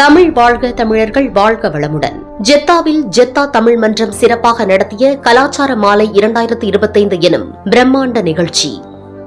தமிழ் வாழ்க தமிழர்கள் வாழ்க வளமுடன். ஜெத்தாவில் ஜெத்தா தமிழ் மன்றம் சிறப்பாக நடத்திய கலாச்சார மாலை இரண்டாயிரத்தி இருபத்தைந்து எனும் பிரம்மாண்ட நிகழ்ச்சி.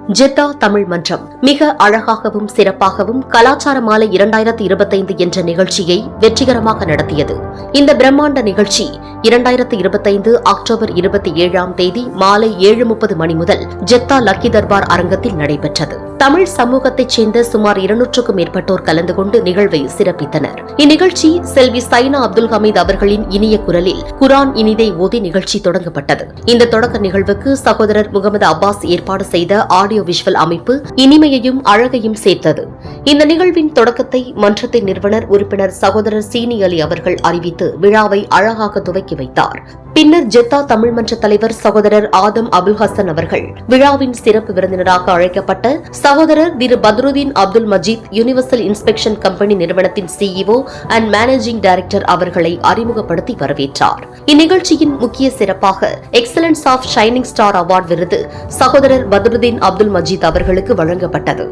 ஜெத்தா தமிழ் மன்றம். மிக அழகாகவும் சிறப்பாகவும் கலாச்சார மாலை இரண்டாயிரத்தி இருபத்தைந்து என்ற நிகழ்ச்சியை வெற்றிகரமாக நடத்தியது. இந்த பிரம்மாண்ட நிகழ்ச்சி இரண்டாயிரத்தி இருபத்தைந்து அக்டோபர் இருபத்தி ஏழாம் தேதி மாலை ஏழு முப்பது மணி முதல் ஜெத்தா லக்கி தர்பார் அரங்கத்தில் நடைபெற்றது. தமிழ் சமூகத்தைச் சேர்ந்த சுமார் இருநூற்றுக்கும் மேற்பட்டோர் கலந்து கொண்டு நிகழ்வை சிறப்பித்தனர். இந்நிகழ்ச்சி செல்வி சைனா அப்துல் ஹமீத் அவர்களின் இனிய குரலில் குரான் இனிதை ஓதி நிகழ்ச்சி தொடங்கப்பட்டது. இந்த தொடக்க நிகழ்வுக்கு சகோதரர் முகமது அப்பாஸ் ஏற்பாடு செய்த ஆடி ஆடியோ விஷுவல் அமைப்பு இனிமையையும் அழகையும் சேர்த்தது. இந்த நிகழ்வின் தொடக்கத்தை மன்றத்தின் நிறுவனர் உறுப்பினர் சகோதரர் சீனி அலி அவர்கள் அறிவித்து விழாவை அழகாக துவக்கி வைத்தார். பின்னர் ஜெத்தா தமிழ் மன்ற தலைவர் சகோதரர் ஆதம் அபுல் ஹசன் அவர்கள் விழாவின் சிறப்பு விருந்தினராக அழைக்கப்பட்ட சகோதரர் Thiru Badrudeen Abdul Majeed universal inspection company நிறுவனத்தின் சிஇஓ அண்ட் மேனேஜிங் டைரக்டர் அவர்களை அறிமுகப்படுத்தி வரவேற்றார். இந்நிகழ்ச்சியின் முக்கிய சிறப்பாக excellence of shining star award விருது சகோதரர் பத்ருதீன் அப்துல் மஜீத் அவர்களுக்கு வழங்கப்பட்டது.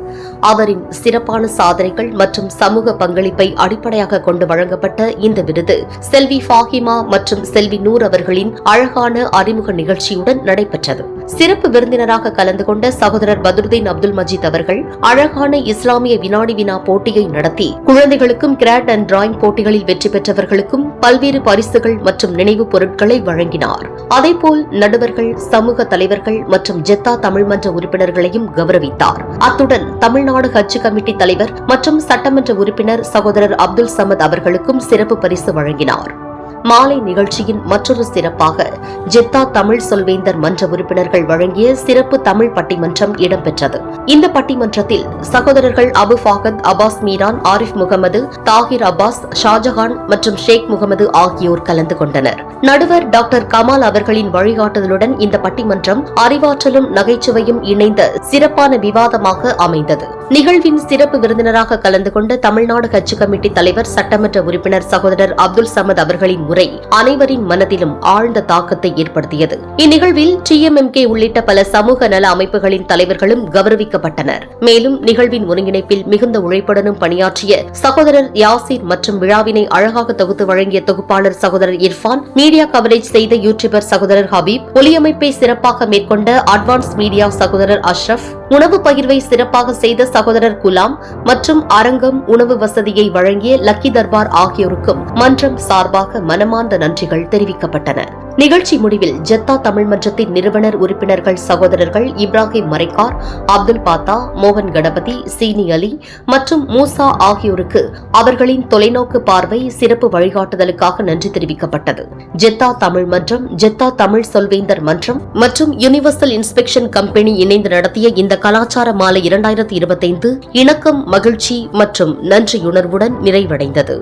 அவரின் சிறப்பான சாதனைகள் மற்றும் சமூக பங்களிப்பை அடிப்படையாக கொண்டு வழங்கப்பட்ட இந்த விருது செல்வி ஃபாஹிமா மற்றும் செல்வி நூர் அவர்களின் அழகான அறிமுக நிகழ்ச்சியுடன் நடைபெற்றது. சிறப்பு விருந்தினராக கலந்து கொண்ட சகோதரர் பத்ருதீன் அப்துல் மஜீத் அவர்கள் அழகான இஸ்லாமிய வினாடி வினா போட்டியை நடத்தி குழந்தைகளுக்கும் கிராட் அண்ட் டிராயிங் போட்டிகளில் வெற்றி பெற்றவர்களுக்கும் பல்வேறு பரிசுகள் மற்றும் நினைவுப் பொருட்களை வழங்கினார். அதேபோல் நடுவர்கள் சமூக தலைவர்கள் மற்றும் ஜெத்தா தமிழ்மன்ற உறுப்பினர்களையும் கௌரவித்தார். அத்துடன் தமிழ்நாடு ஹஜ் கமிட்டி தலைவர் மற்றும் சட்டமன்ற உறுப்பினர் சகோதரர் அப்துல் சமத் அவர்களுக்கும் சிறப்பு பரிசு வழங்கினார். மாலை நிகழ்ச்சியின் மற்றொரு சிறப்பாக ஜெத்தா தமிழ் சொல்வேந்தர் மன்ற உறுப்பினர்கள் வழங்கிய சிறப்பு தமிழ் பட்டிமன்றம் இடம்பெற்றது. இந்த பட்டிமன்றத்தில் சகோதரர்கள் அபு ஃபாகத் அபாஸ் மீரான் ஆரிஃப் முகமது தாகிர் அப்பாஸ் ஷாஜஹான் மற்றும் ஷேக் முகமது ஆகியோர் கலந்து கொண்டனர். நடுவர் டாக்டர் கமால் அவர்களின் வழிகாட்டுதலுடன் இந்த பட்டிமன்றம் அறிவாற்றலும் நகைச்சுவையும் இணைந்த சிறப்பான விவாதமாக அமைந்தது. நிகழ்வின் சிறப்பு விருந்தினராக கலந்து கொண்ட தமிழ்நாடு கட்சி கமிட்டி தலைவர் சட்டமன்ற உறுப்பினர் சகோதரர் அப்துல் சமத் அவர்களின் உரை அனைவரின் மனதிலும் ஆழ்ந்த தாக்கத்தை ஏற்படுத்தியது. இந்நிகழ்வில் டிஎம்எம்கே உள்ளிட்ட பல சமூக நல அமைப்புகளின் தலைவர்களும் கௌரவிக்கப்பட்டனர். மேலும் நிகழ்வின் ஒருங்கிணைப்பில் மிகுந்த உழைப்புடனும் பணியாற்றிய சகோதரர் யாசிர் மற்றும் விழாவினை அழகாக தொகுத்து வழங்கிய தொகுப்பாளர் சகோதரர் இர்ஃபான் மீடியா கவரேஜ் செய்த யூடியூபர் சகோதரர் ஹபீப் ஒலியமைப்பை சிறப்பாக மேற்கொண்ட அட்வான்ஸ் மீடியா சகோதரர் அஷ்ரப் உணவு பகிர்வை சிறப்பாக செய்த சகோதரர் குலாம் மற்றும் அரங்கம் உணவு வசதியை வழங்கிய லக்கி தர்பார் ஆகியோருக்கும் மன்றம் சார்பாக மன மனமார்ந்த நன்றிகள் தெரிவிக்கப்பட்டன. நிகழ்ச்சி முடிவில் ஜெத்தா தமிழ் மன்றத்தின் நிறுவனர் உறுப்பினர்கள் சகோதரர்கள் இப்ராஹிம் மரைக்கார் அப்துல் பாத்தா மோகன் கணபதி சீனி அலி மற்றும் மூசா ஆகியோருக்கு அவர்களின் தொலைநோக்கு பார்வை சிறப்பு வழிகாட்டுதலுக்காக நன்றி தெரிவிக்கப்பட்டது. ஜெத்தா தமிழ் மன்றம் ஜெத்தா தமிழ் சொல்வேந்தர் மன்றம் மற்றும் யூனிவர்சல் இன்ஸ்பெக்ஷன் கம்பெனி இணைந்து நடத்திய இந்த கலாச்சார மாலை இரண்டாயிரத்தி இருபத்தைந்து இணக்கம் மகிழ்ச்சி மற்றும் நன்றியுணர்வுடன் நிறைவடைந்தது.